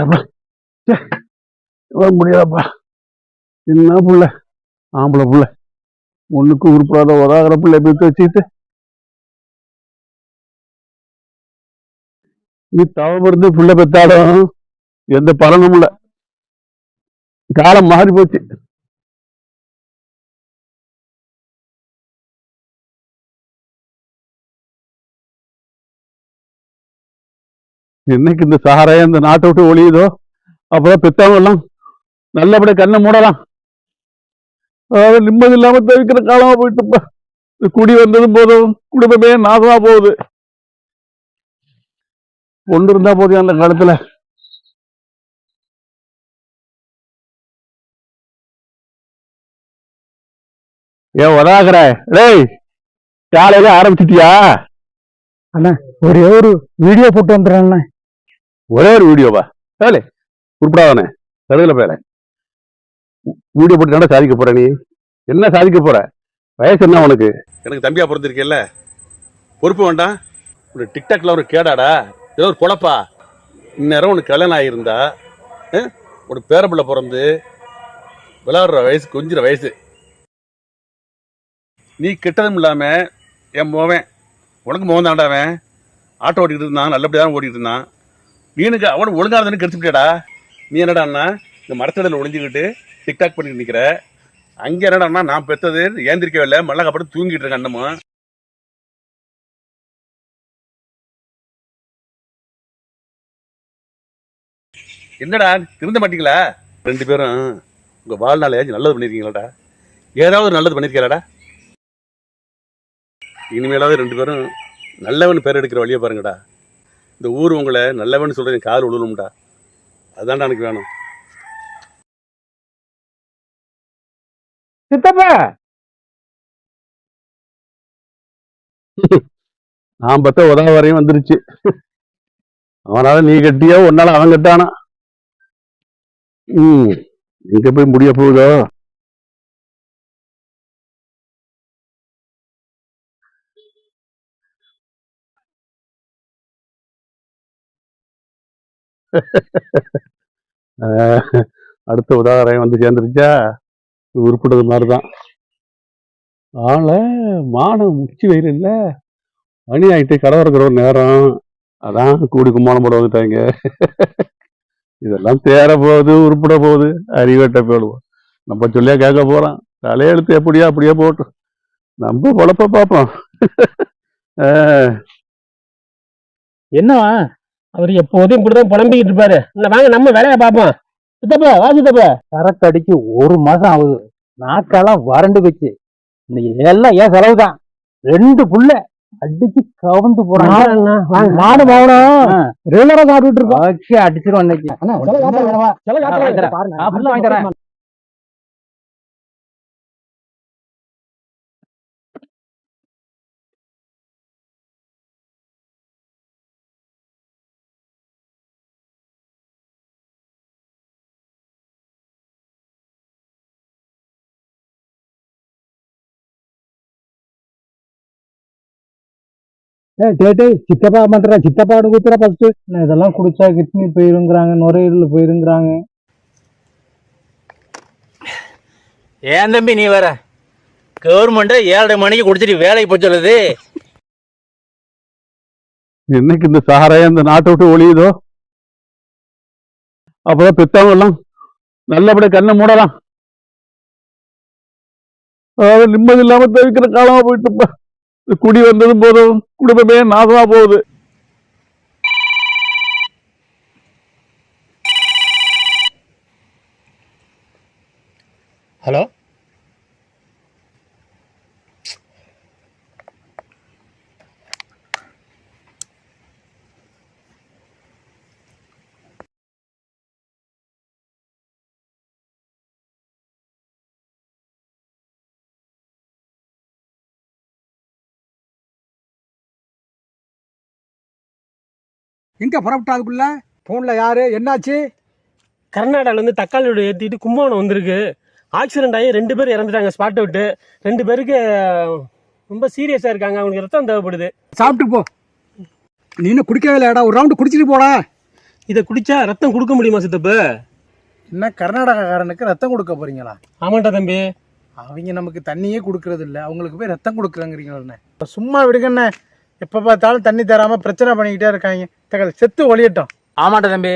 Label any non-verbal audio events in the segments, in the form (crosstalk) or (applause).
ஏப்பா முடியாதப்பா. என்ன புள்ள? ஆம்பளை புள்ள. ஒண்ணுக்கு உருப்படாத உதாகிற பிள்ளை பெற்று வச்சுக்கிட்டு. நீ தவம் இருந்து பிள்ளை பெத்தாடும் எந்த பலனும் இல்ல. காலம் மாறி போச்சு என்னைக்கு இந்த சஹாரையா இந்த நாட்டை விட்டு ஒழியுதோ அப்பதான் பெத்தவங்க எல்லாம் கண்ணை மூடலாம். அதாவது நிம்மதி இல்லாம தவிக்கிற காலமா போயிட்டுப்ப. குடி வந்ததும் போதும் குடும்பமே நாசமா போகுது. ஒன்று இருந்தா போதும் அந்த காலத்துல. ஏன் உதாகிற டேய் காலையில ஆரம்பிச்சிட்டியா? ஒரே ஒரு வீடியோ போட்டு வந்துடுறேன் ஒரே ஒரு வீடியோவா? வேலை. உருப்படாதானே? கருதல பேர வீடியோ போட்டு என்ன சாதிக்க போற நீ? என்ன சாதிக்க போற? வயசு என்ன உனக்கு? எனக்கு தம்பியா பிறந்திருக்கேல்ல. பொறுப்பு வேண்டாம். ஒரு டிக்டாக்ல ஒரு கேடாடா? ஏதோ ஒரு பொழப்பா? இந்நேரம் உனக்கு கல்யாணம் ஆகியிருந்தா ஒரு உனக்கு பேரப்பிள்ளை பிறந்து விளாடுற வயசு கொஞ்சிற வயசு. நீ கெட்டதும் இல்லாமல் என் மோவன் உனக்கு மோகன் தாண்டாவன் ஆட்டோ ஓட்டிக்கிட்டு இருந்தான் நல்லபடியாக ஓட்டிகிட்டு இருந்தான். நீனுக்கு அவனுக்கு ஒழுங்கா இருந்தானு கெடுத்துட்டேடா நீ என்னடா அண்ணா இந்த மரத்தடையில் ஒளிஞ்சுக்கிட்டு டிக்டாக் பண்ணிட்டு நிற்கிற அங்கே என்னடா நான் பெற்றது ஏந்திரிக்கவே இல்லை மல்லக்கப்பட்டு தூங்கிட்டு இருக்கேன் அண்ணமும் என்னடா திருந்த மாட்டீங்களா? ரெண்டு பேரும் உங்கள் வாழ்நாள் ஏதாச்சும் நல்லது பண்ணியிருக்கீங்களாடா ஏதாவது நல்லது பண்ணியிருக்கீங்களாடா இனிமேலாவது ரெண்டு பேரும் நல்லவன் பேர் எடுக்கிற வழியை பாருங்கடா. இந்த ஊர் உங்களை நல்லவன் சொல்றது என் காது விழுணும்டா அதான்டா எனக்கு வேணும். சித்தப்பா! (laughs) நான் பத்த உதவ வரையும் வந்துருச்சு. அவனால நீ கட்டியோ உன்னால அவன் கட்டானா? ம். எங்க போய் முடிய போகுதோ? அடுத்த உதாரணம் வந்து சேர்ந்துருச்சா? உருப்பிட்டது மாதிரி தான் ஆள மானம் முச்சி வயிறு இல்லை. மணி ஆயிட்டு கடை இருக்கிற ஒரு நேரம். அதான் கூடி கும்மாளம் போட வந்துட்டாங்க. இதெல்லாம் தேர போகுது உருப்பிட போகுது அறிவட்ட போடுவோம். நம்ம சொல்லியா கேட்க போகிறோம் தலையெழுத்து எப்படியா அப்படியே போட்டு. நம்ம பொழப்ப பார்ப்போம். என்னவா? அவர் எப்போதும் இப்படிதான் புலம்பிக்கிட்டு இருப்பாரு. இல்ல வாங்க நம்ம வேலையை பார்ப்போம். சித்தப்பா வா சித்தப்பா. சரக்கு அடிச்சு ஒரு மாசம் ஆகுது. நாக்கெல்லாம் வறண்டு போச்சு. இன்னைக்கு எல்லாம் ஏன் செலவு தான் ரெண்டு புள்ள அடிச்சு கவுந்து போறாங்க. மாடு மாவனம் ரெகுலரா சாப்பிட்டு இருக்கோம். அடிச்சிருவோம் இன்னைக்கு. தரேன். சித்தப்பா பண்ற சித்தப்பாடு குத்துற ஃபர்ஸ்ட் இதெல்லாம் குடிச்சா கிட்னி போயிருங்கிறாங்க நுரையீரல் போயிருங்கிறாங்க. ஏன் தம்பி நீ வேற? கவர்மெண்ட் ஏழரை மணிக்கு குடிச்சிட்டு வேலைக்கு போய் சொல்லுது. என்னைக்கு இந்த சஹாரையா இந்த நாட்டை விட்டு ஒழியுதோ? அப்பதான் பெத்தவங்க எல்லாம் நல்லபடியா கண்ணை மூடலாம். நிம்மதி இல்லாம தவிக்கிற காலமா போயிட்டு இப்ப. இந்த குடி வந்ததும் போதும் குடும்பமே நாசமா போகுது. ஹலோ? எங்க புறப்பட்டாது புள்ள போன்ல யாரு? என்னாச்சு? கர்நாடகால இருந்து தக்காளியோட ஏத்திட்டு கும்பகோணம் வந்திருக்கு. ஆக்சிடென்ட் ஆகி ரெண்டு பேர் இறந்துட்டாங்க ஸ்பாட்டை விட்டு ரெண்டு பேருக்கு ரொம்ப சீரியஸா இருக்காங்க. அவங்களுக்கு ரத்தம் தேவைப்படுது. சாப்பிட்டு போ. நீ இன்னும் குடிக்கவே இல்லையாடா? ஒரு ரவுண்டு குடிச்சிட்டு போடா. இதை குடிச்சா ரத்தம் கொடுக்க முடியுமா சித்தப்பு? என்ன கர்நாடகாக்காரனுக்கு ரத்தம் கொடுக்க போறீங்களா? ஆமாண்டா தம்பி. அவங்க நமக்கு தண்ணியே கொடுக்கறது இல்ல அவங்களுக்கு போய் ரத்தம் கொடுக்குறேங்கிறீங்களே சும்மா விடுங்கண்ணே எப்ப பார்த்தாலும் தண்ணி தராம பிரச்சனை பண்ணிக்கிட்டே இருக்காங்க. தகவல் செத்து ஒளியட்டும். ஆமாண்டா தம்பி.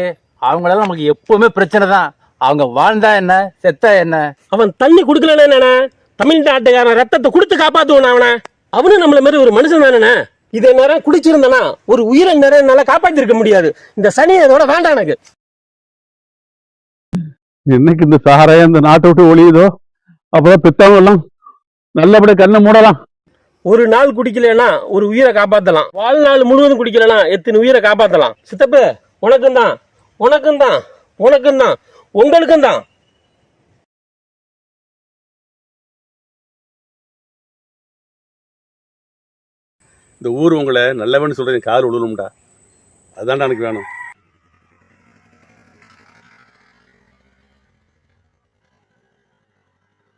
அவங்களால நமக்கு எப்பவுமே பிரச்சனை தான். அவங்க வாழ்ந்தா என்ன செத்தா என்ன? அவன் தண்ணி கொடுக்கலன்னு என்னண்ணே? தமிழ்நாட்டுக்காரன் ரத்தத்தை கொடுத்து காப்பாத்துவான் அவனை? அவனும் நம்மள மாதிரி ஒரு மனுஷன் தானே இதே நேரம் குடிச்சிருந்தானா ஒரு உயிரை நிறைய என்னால காப்பாத்திருக்க முடியாது. இந்த சனி அதோட வேண்டாம் எனக்கு. என்னைக்கு இந்த சாராயம் இந்த நாட்டை விட்டு ஒழியுதோ அப்புறம் பெத்தவங்க எல்லாம் நல்லபடியா கண்ணை மூடலாம். ஒரு நாள் குடிக்கலனா ஒரு உயிரை காப்பாத்தலாம். வாழ்நாள் முழுவதும் குடிக்கலனா எத்தனை உயிரை காப்பாத்தலாம்? சித்தப்பு உனக்கும் தான் உனக்கும் தான் உனக்கும் தான் உங்களுக்கும் தான் இந்த ஊர் உங்களை நல்லவன்னு சொல்றது கார் விழுணும்டா அதுதான்டா எனக்கு வேணும்.